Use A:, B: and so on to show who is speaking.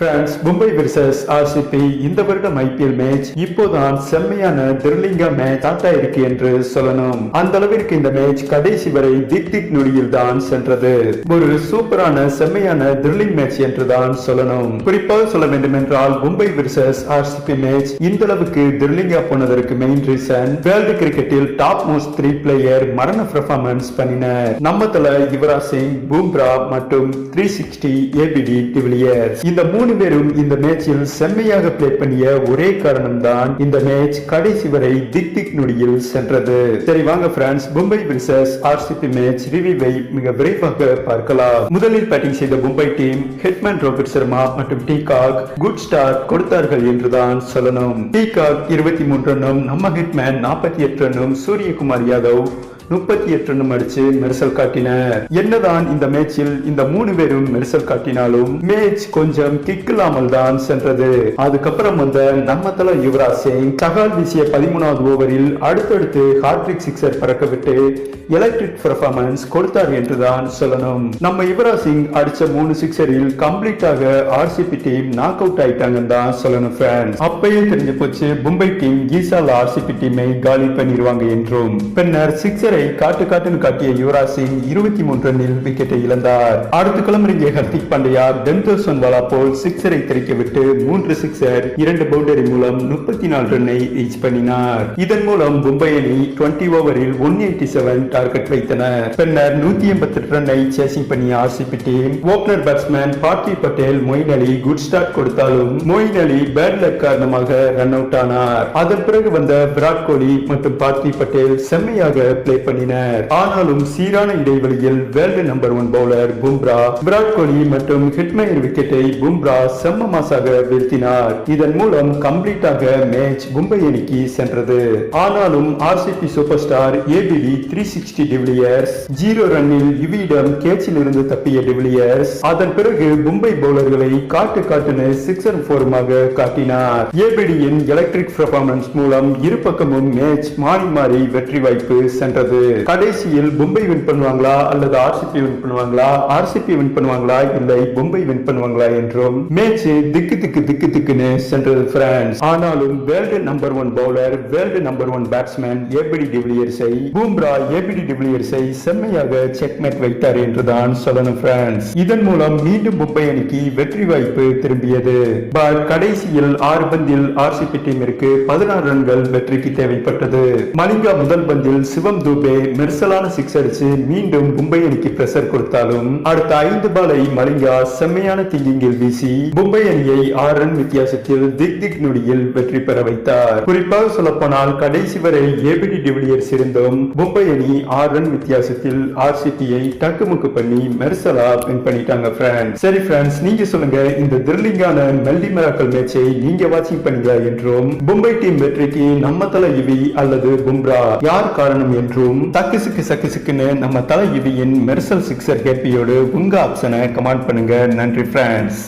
A: friends Mumbai versus RCB இந்த வருடம் IPL match இப்போதான் செம்மையான த்ரில்லிங்கா மேட்ச் ஸ்டார்ட் ஆயிருக்கு என்று சொல்லணும். அந்த அளவிற்கு இந்த மேட்ச் கடைசி வரை திக் திக் நொடியில் தான் சென்றது. ஒரு சூப்பரான செம்மையான த்ரில்லிங் மேட்ச் என்று தான் சொல்லணும். குறிப்பாக சொல்ல வேண்டும் என்றால் மும்பை வெர்சஸ் ஆர்சிபி மேட்ச் இந்த அளவுக்கு த்ரில்லிங்கா போனதற்கு மெயின் ரீசன் வேர்ல்டு கிரிக்கெட்டில் டாப் மோஸ்ட் த்ரீ பிளேயர் மரண பெர்ஃபார்மன்ஸ் பண்ணினர். நம்ம தல யுவராஜ் சிங் பூம்ரா மற்றும் த்ரீ சிக்ஸ்டி ஏபிடி டிவிலியர்ஸ் இந்த மூணு பேரும் இந்த மேட்சில் செம்மையாக பிளே பண்ணிய ஒரே காரணம் தான் இந்த மேட்ச் கடைசி வரை திக் திக் நொடியில் சென்றது. சரி வாங்க friends Mumbai versus RCB match ரிவியூவை மிக விரைவாக பார்க்கலாம். முதலில் பேட்டிங் செய்த மும்பை டீம் ஹெட்மேன் ரோஹித் சர்மா மற்றும் டீகாக் குட் ஸ்டார்ட் கொடுத்தார்கள் என்றுதான் சொல்லணும். டீகாக் இருபத்தி மூன்று ரன்னும் நம்ம ஹெட்மேன் நாற்பத்தி எட்டு ரன்னும் சூரியகுமார் யாதவ் முப்பத்தி எட்டு ரன் அடிச்சு மெரிசல் காட்டினர் என்னதான் இந்த மேட்சில் இந்த மூணு பேரும் மெரிசல் காட்டினாலும் மேட்ச் கொஞ்சம் கிக் இல்லாமல் தான் சென்றது. அதுக்கப்புறம் வந்த நம்ம தல யுவராஜ் சிங் சகால் வீசிய பதிமூணாவது ஓவரில் அடுத்தடுத்து ஹார்ட்ரிக் சிக்ஸர் பறக்க விட்டு எலக்ட்ரிக் பெர்ஃபார்மன்ஸ் கொடுத்தார் என்றுதான் சொல்லணும். நம்ம யுவராஜ் சிங் அடிச்ச மூணு சிக்ஸரில் கம்ப்ளீட்டாக ஆர்சிபி டீம் நாக் அவுட் ஆயிட்டாங்கன்னு தான் சொல்லணும் ஃபேன்ஸ் அப்பயே தெரிஞ்சு போச்சு மும்பை டீம் ஈசால் ஆர்சிபி டீமை காலி பண்ணிடுவாங்க என்றும். பின்னர் சிக்ஸரை காட்டு காட்டுன்னு காட்டிய யுவராஜ் சிங் இருபத்தி மூன்று ரன்னில் விக்கெட்டை இழந்தார். அடுத்து கிளம்பிய ஹர்திக் பாண்டியா டென்தோசன் வாலா போல் சிக்ஸரை திரைக்க விட்டு மூன்று சிக்ஸர் இரண்டு பவுண்டரி மூலம் முப்பத்தி நாலு ரன்னை ரீச் பண்ணினார். இதன் மூலம் மும்பை அணி டுவெண்டி ஓவரில் ஒன் எயிட்டி செவன் டார்கெட் வைத்தனர். பின்னர் நூத்தி எண்பத்தி எட்டு ரன்னை சேசிங் பண்ணிய RCB team opener batsman Parthiv Patel Moeen Ali good start கொடுத்தாலும் மொயின் அலி பேட் லக் காரணமாக ரன் அவுட் ஆனார். அதன் பிறகு வந்த விராட் கோலி மற்றும் பார்த்திவ் பட்டேல் செம்மையாக பிளே பண்ணினர். ஆனாலும் சீரான இடைவெளியில் world number one bowler Bumrah Virat Kohli மற்றும் ஹிட்மேயர் விக்கெட்டை பும்ரா செம்ம மாசாக வீழ்த்தினார். இதன் மூலம் கம்ப்ளீட்டாக மேட்ச் மும்பை அணிக்கு சென்றது. ஆனாலும் RCB super star ABD three sixty de Villiers zero ரன்னில் யுவியிடம் கேட்சில் இருந்து தப்பிய டிவிலியர்ஸ் அதன் பிறகு மும்பை பவுலர்களை காட்டு காட்டுன்னு சிக்ஸர் போருமாக காட்டினார். ஏபிடியின் எலக்ட்ரிக் பெர்ஃபார்மன்ஸ் மூலம் இரு பக்கமும் மேட்ச் மாறி மாறி வெற்றி வாய்ப்பு சென்றது. கடைசியில் மும்பை வின் பண்ணுவாங்களா அல்லது ஆர்சிபி வின் பண்ணுவாங்களா? ஆர்சிபி வின் பண்ணுவாங்களா? இல்லை மும்பை வின் பண்ணுவாங்களா என்றும். மேட்ச் திக்கு திக்கு திக்கு திக்குன்னு சென்றது பிரான்ஸ் ஆனாலும் world number one bowler world number one batsman ABD டிவிலியர்ஸை Bumrah ABD டிவிலியர்ஸை செம்மையாக செக்மேட் வைத்தார் என்றுதான் சொல்லணும் பிரான்ஸ் இதன் மூலம் மீண்டும் மும்பை அணிக்கு வெற்றி வாய்ப்பு திரும்பியது. பட் கடைசியில் ஆறு பந்தில் ஆர்சிபி டீமிற்கு பதினாறு ரன்கள் வெற்றிக்கு தேவைப்பட்டது. மலிங்கா முதல் பந்தில் சிவம் தூப் துபே மெர்சலான சிக்ஸ் அடிச்சு மீண்டும் மும்பை அணிக்கு பிரஷர் கொடுத்தாலும் அடுத்த ஐந்து பாலை மலிங்கா செம்மையான திங்கிங்கில் வீசி மும்பை அணியை ஆறு ரன் வித்தியாசத்தில் திக் திக் நொடியில் வெற்றி பெற வைத்தார். குறிப்பாக சொல்லப்போனால் கடைசி வரை ஏபிடி டிவிலியர்ஸ் இருந்தும் மும்பை அணி ஆறு ரன் வித்தியாசத்தில் ஆர்சிபியை டக்குமுக்கு பண்ணி மெர்சலா வின் பண்ணிட்டாங்க ஃப்ரெண்ட்ஸ் சரி ஃப்ரெண்ட்ஸ் நீங்க சொல்லுங்க இந்த த்ரில்லிங்கான மெல்லி மெராக்கல் மேட்சை நீங்க வாட்சிங் பண்ணீங்க என்றும் மும்பை டீம் வெற்றிக்கு நம்ம தலை இவி அல்லது பும்ரா? யார் காரணம் என்றும் இருக்கும் தக்கு சிக்கு சக்கு சிக்குன்னு நம்ம தலை யுவியின் மெர்சல் சிக்ஸர் கேப்பியோடு உங்க ஆப்ஷனை கமெண்ட் பண்ணுங்க. நன்றி ஃப்ரெண்ட்ஸ்